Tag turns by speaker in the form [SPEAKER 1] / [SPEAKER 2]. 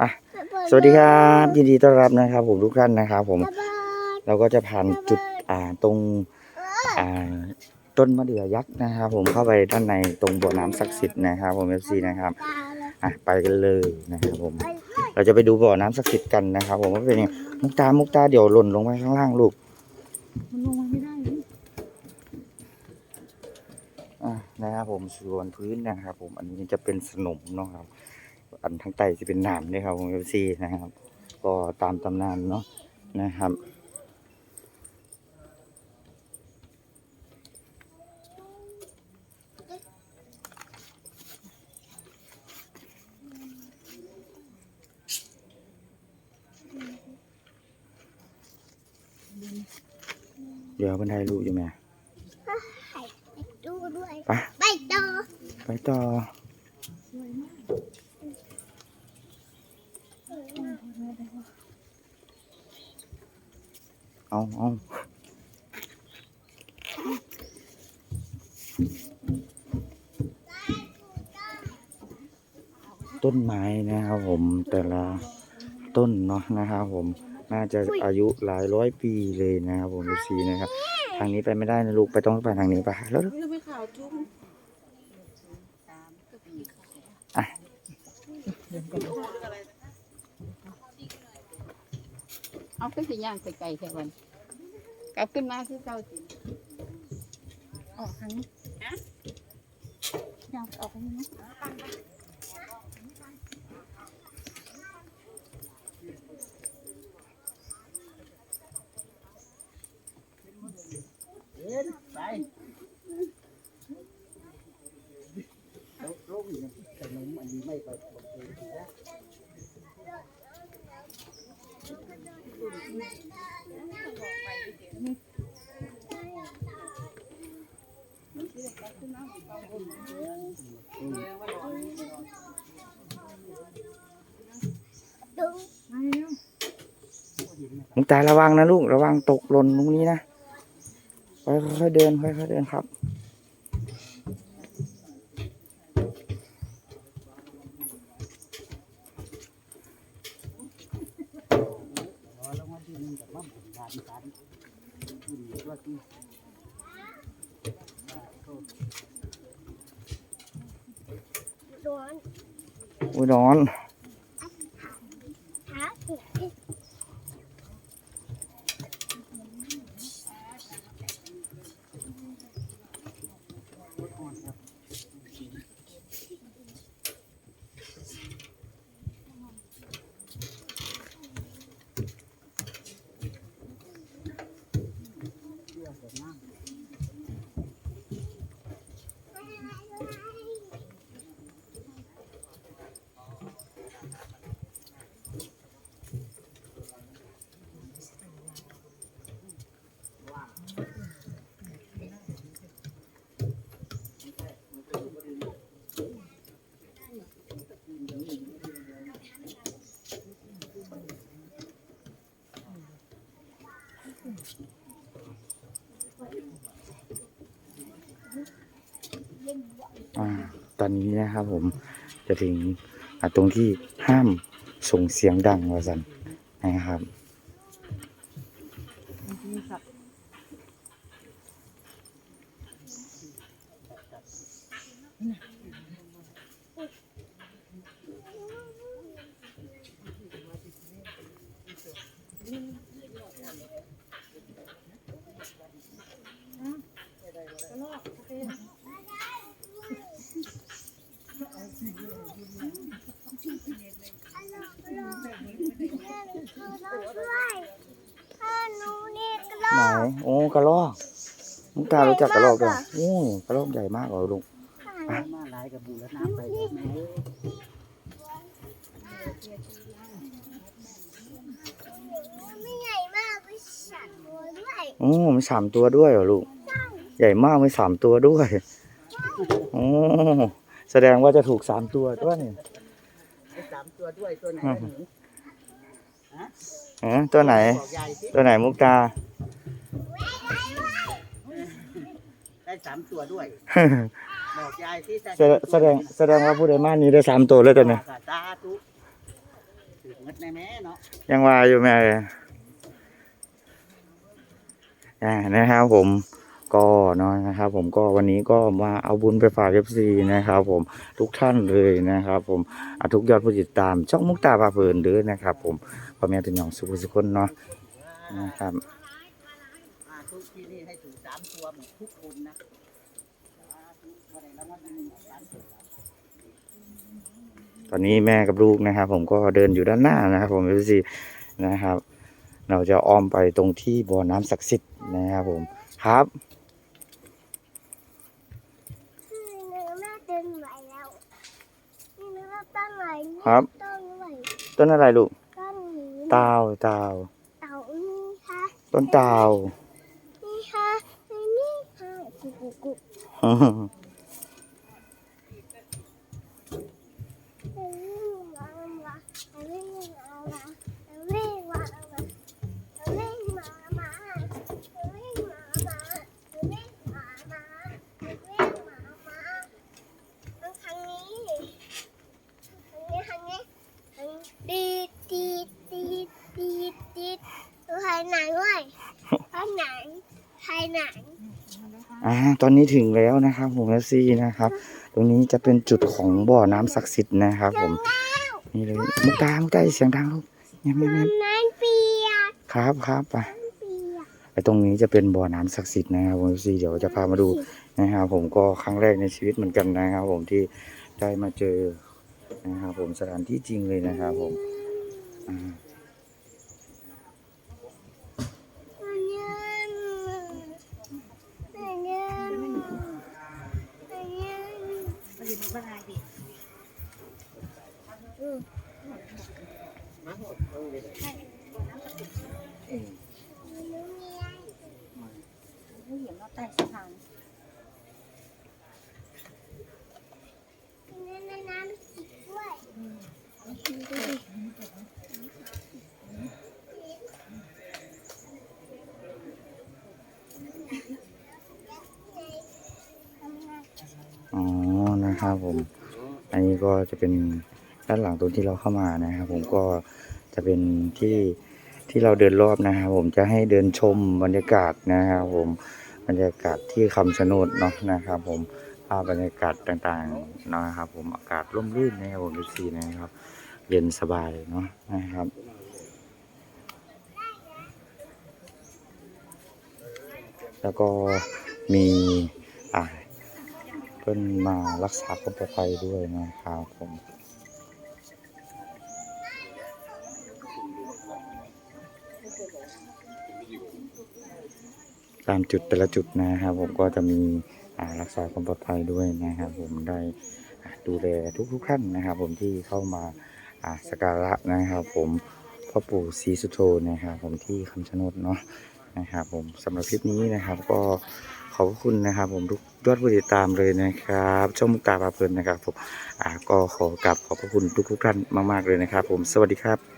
[SPEAKER 1] อะสวัสดีครับ ยินดีต้อนรับนะครับ ผมทุกท่านนะครับ ผม เราก็จะผ่านจุดอ่าตรงอ่าต้นมะเดื่อยักษ์นะครับ ผมเข้าไปด้านในตรงบ่อน้ำศักดิ์สิทธิ์นะครับ ผมเอฟซีนะครับอะไปกันเลยนะครับผม เราจะไปดูบ่อน้ำศักดิ์สิทธิ์กันนะครับ ผมว่าเป็นยังไงมุกตามุกตาเดี๋ยวหล่นลงไปข้างล่างลูก
[SPEAKER 2] มันลงมาไม่ได้เลย
[SPEAKER 1] อะนะครับผมส่วนพื้นนะครับ ผมอันนี้จะเป็นสนมเนาะครับ อันทั้งไตจะเป็นหนามด้วยครับผมเอฟซีนะครับ ก็ตามตำนานเนาะนะครับเดี๋ยวบันไดลูกอยู่ไหม
[SPEAKER 3] ดูด้วย
[SPEAKER 1] ไป
[SPEAKER 3] ไปต่อ
[SPEAKER 1] ไปต่อ เอาเอาต้นไม้นะครับผมแต่ละต้นเนาะนะครับผมน่าจะอายุหลายร้อยปีเลยนะครับผมดูสีนะครับ ทางนี้ไปไม่ได้นะลูกไปต้องไปทางนี้ไปแล้ว
[SPEAKER 2] ไม่ต้องไปข่าวจุ้ม
[SPEAKER 4] เอาขึ้นสิย่างไกลๆแค่วันกลับขึ้นมาคือเก่าสิ
[SPEAKER 2] ออกทางนี้อยากออกทางนี้นะ
[SPEAKER 3] ดู
[SPEAKER 2] มาเร็ว
[SPEAKER 1] มุกตาระวังนะลูกระวังตกหล่นตรงนี้นะค่อยๆเดินค่อยๆเดินครับ
[SPEAKER 3] ร้อน
[SPEAKER 1] อุ้ยร้อน
[SPEAKER 3] ขาถูก
[SPEAKER 1] อนนี้นะครับผมจะถึงตรงที่ห้ามส่งเสียงดังว่าสันนะครับ
[SPEAKER 2] มีสับ
[SPEAKER 3] ด้วยถ้าหนูนี่ก็
[SPEAKER 1] ไหนโอ้กระรอกมุกตารู้จักกระรอกด้วยโอ้กระรอกใหญ่มากเหรอลุง
[SPEAKER 5] มาหลายกับบูรณะไปแม่เอ้ย
[SPEAKER 3] ไม่ใหญ่มากไม่สั่นตัวด้วย
[SPEAKER 1] โอ้มีสามตัวด้วยเหรอลูก ใหญ่มากมีสามตัวด้วยโอ้แสดงว่าจะถูกสามตัวด้วย
[SPEAKER 5] ไอ้สามตัวด้วยตัวไหน
[SPEAKER 1] อืม
[SPEAKER 5] หนู
[SPEAKER 1] ฮะตัวไหน
[SPEAKER 5] บอกยายสิ
[SPEAKER 1] ตัวไหนมุกตา
[SPEAKER 5] ได้สามตัวด้วยบอกยายที่
[SPEAKER 1] แสดงแสดงแสดงว่าผู้ใดมานี้ได้สามตัวแล้วตัวนี้
[SPEAKER 5] สาธุถือเงินในแม่เนาะ
[SPEAKER 1] ยังว่าอยู่แม่อ่านะครับผม ก็เนาะนะครับ ผมก็วันนี้ก็มาเอาบุญไปฝากเอฟซีนะครับ ผมทุกท่านเลยนะครับ ผมทุกยอดผู้ติดตาม ช่องมุกตาปาเพลินเด้อนะครับ ผมพ่อแม่เป็นหยองสุขสุขคนเนาะนะครับ
[SPEAKER 5] ทุกที่นี่ให้ถูกสามตัวหมดทุกคนนะอ่าทุกคนแล้วมันมีสามตัว
[SPEAKER 1] ตอนนี้แม่กับลูกนะครับ ผมก็เดินอยู่ด้านหน้านะครับ ผมเอฟซีนะครับ เราจะอ้อมไปตรงที่บ่อน้ำศักดิ์สิทธิ์นะครับผมครับ
[SPEAKER 3] นี่เนื้อแม่เดินไหวแล้วนี่เนื้อต้นไหวนี่
[SPEAKER 1] ครับ
[SPEAKER 3] ต้นไหว
[SPEAKER 1] ต้นอะไรลูก
[SPEAKER 3] ต้นนี้
[SPEAKER 1] ตาวตาว
[SPEAKER 3] เต่านี่ค่ะ
[SPEAKER 1] ต้นตาว
[SPEAKER 3] นี่ค่ะนี่ค่ะกุกกุ ตอนนี้
[SPEAKER 1] ถึงแล้วนะครับผมเอฟซีนะครับ ตรงนี้จะเป็นจุดของบ่อน้ำศักดิ์สิทธิ์นะครับ ผมนี่เลยมุกตามุกตาเสียงดังลูกเงียบเงียบเงียบ
[SPEAKER 3] น้ำเปียก
[SPEAKER 1] ครับครับไป
[SPEAKER 3] เปียก
[SPEAKER 1] ไอตรงนี้จะเป็นบ่อน้ำศักดิ์สิทธิ์นะครับผมเอฟซีเดี๋ยวจะพามาดูนะครับผมก็ครั้งแรกในชีวิตเหมือนกันนะครับ ผมที่ได้มาเจอนะครับผมสถานที่จริงเลยนะครับผมอ่า
[SPEAKER 3] เงินเงินเงินเงิน
[SPEAKER 2] มันอยู่ในบ้านอะไรดิไม่เห็นว่าใต้สะพาน
[SPEAKER 3] เงินในน้ำสิด้วย
[SPEAKER 1] อ๋อ นะครับผม อันนี้ก็จะเป็นด้านหลังตรงที่เราเข้ามานะครับผมก็จะเป็นที่ที่เราเดินรอบนะครับผมจะให้เดินชมบรรยากาศนะครับผมบรรยากาศที่คำชะโนดเนาะนะครับ ผมภาพบรรยากาศต่างๆนะครับ ผมอากาศร่มรื่นนะครับผมดูสีนะครับ เย็นสบายเนาะนะครับแล้วก็มีอ่า เพิ่นมารักษาความปลอดภัยด้วยนะครับผมตามจุดแต่ละจุดนะครับผมก็จะมีรักษาความปลอดภัยด้วยนะครับผมได้ดูแลทุกๆท่านนะครับผมที่เข้ามาอ่าสักการะนะครับผมพ่อปู่ศรีสุโธนะครับผมที่คำชะโนดเนาะนะครับผมสำหรับคลิปนี้นะครับก็ ขอบคุณนะครับ ผมทุกยอดผู้ติดตามเลยนะครับช่องมุกตาปาเพลินนะครับผมก็ขอกลับขอบพระคุณทุกๆท่านมาก ๆ เลยนะครับ ผมสวัสดีครับ